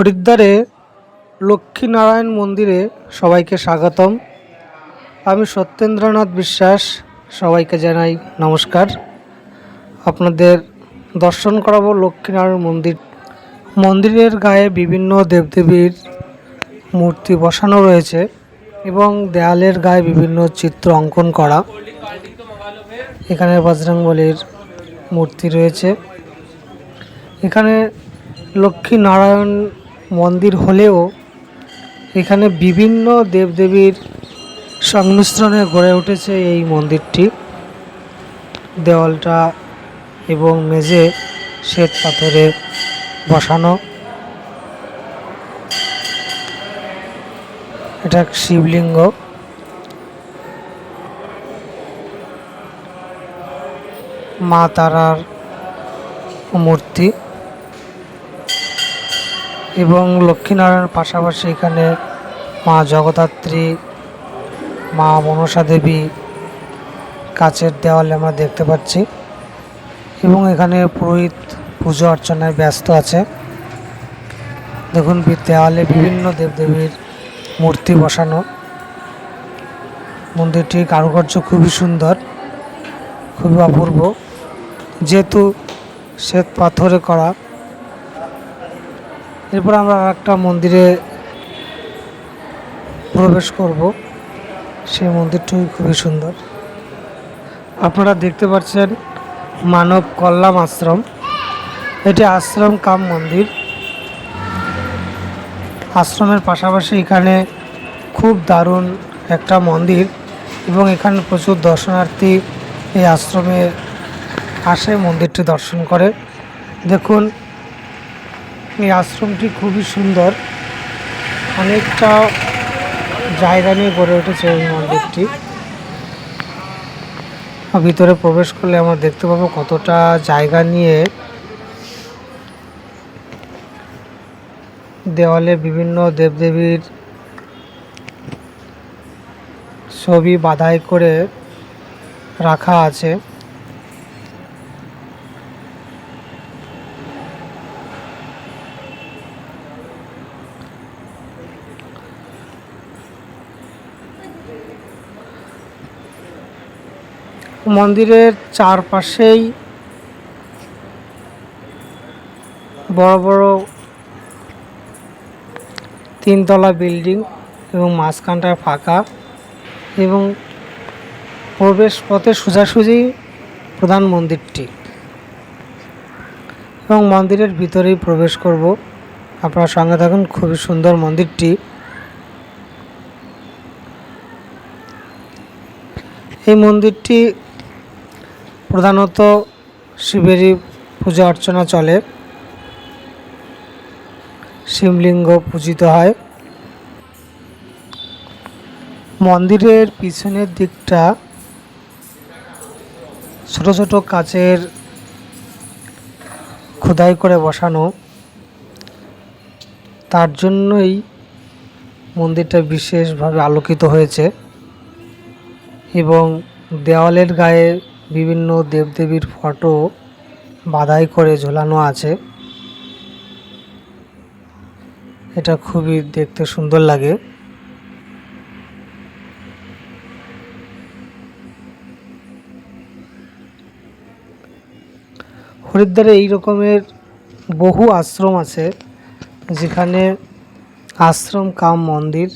হরিদ্বারে লক্ষ্মীনারায়ণ মন্দিরে সবাইকে স্বাগতম। আমি সত্যেন্দ্রনাথ বিশ্বাস, সবাইকে জানাই নমস্কার। আপনাদের দর্শন করাবো লক্ষ্মীনারায়ণ মন্দির। মন্দিরের গায়ে বিভিন্ন দেবদেবীর মূর্তি বসানো রয়েছে এবং দেয়ালের গায়ে বিভিন্ন চিত্র অঙ্কন করা। এখানে বজরংবলীর মূর্তি রয়েছে। এখানে লক্ষ্মী নারায়ণ মন্দির হলেও এখানে বিভিন্ন দেবদেবীর সংমিশ্রণে গড়ে উঠেছে এই মন্দিরটি। দেওয়ালটা এবং মেঝে, শ্বেত পাথরে বসানো। এটা শিবলিঙ্গ। মা তারার মূর্তি। এবং লক্ষ্মীনারায়ণের পাশাপাশি এখানে মা জগদ্ধাত্রী, মা মনসা দেবী কাচের দেওয়ালে আমরা দেখতে পাচ্ছি। এবং এখানে পুরোহিত পুজো অর্চনায় ব্যস্ত আছে। দেখুন দেওয়ালে বিভিন্ন দেবদেবীর মূর্তি বসানো। মন্দিরটির কারুকার্য খুবই সুন্দর, খুবই অপূর্ব। যেহেতু শ্বেত পাথরে করা এরপর আমরা একটা মন্দিরে প্রবেশ করব। সেই মন্দিরটি খুবই সুন্দর। আপনারা দেখতে পাচ্ছেন মানব কল্যাণ আশ্রম। এটি আশ্রম কাম মন্দির। আশ্রমের পাশাপাশি এখানে খুব দারুণ একটা মন্দির এবং এখানে প্রচুর দর্শনার্থী এই আশ্রমে আসে মন্দিরটি দর্শন করে। দেখুন এই আশ্রমটি খুবই সুন্দর। অনেকটা জায়গা নিয়ে গড়ে উঠেছে এই মন্দিরটি। ভিতরে প্রবেশ করলে আমরা দেখতে পাবো কতটা জায়গা নিয়ে দেওয়ালে বিভিন্ন দেবদেবীর ছবি বাধাই করে রাখা আছে। মন্দিরের চারপাশেই বড় বড় তিনতলা বিল্ডিং এবং মাঝখানটা ফাঁকা এবং প্রবেশ পথে সোজাসুজি প্রধান মন্দিরটি। এবং মন্দিরের ভিতরেই প্রবেশ করব। আপনারা সঙ্গে থাকুন, খুবই সুন্দর মন্দিরটি। এই মন্দিরটি প্রধানত শিবেরই পূজা অর্চনা চলে। শিবলিঙ্গ পূজিত হয়। মন্দিরের পিছনের দিকটা ছোট ছোট কাচের খোদাই করে বসানো। তার জন্যই মন্দিরটা বিশেষভাবে আলোকিত হয়েছে এবং দেওয়ালের গায়ে বিভিন্ন দেবদেবীর ফটো বাধাই করে ঝোলানো আছে। এটা খুবই দেখতে সুন্দর লাগে। হরিদ্বারে এই রকমের বহু আশ্রম আছে, যেখানে আশ্রম কাম মন্দির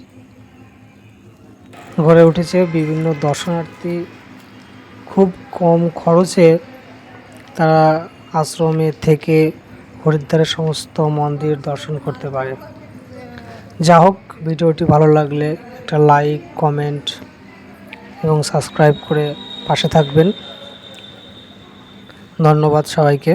গড়ে উঠেছে। বিভিন্ন দর্শনার্থী খুব কম খরচে তারা আশ্রমে থেকে হরিদ্বারের সমস্ত মন্দির দর্শন করতে পারে। যা হোক, ভিডিওটি ভালো লাগলে একটা লাইক, কমেন্ট এবং সাবস্ক্রাইব করে পাশে থাকবেন। ধন্যবাদ সবাইকে।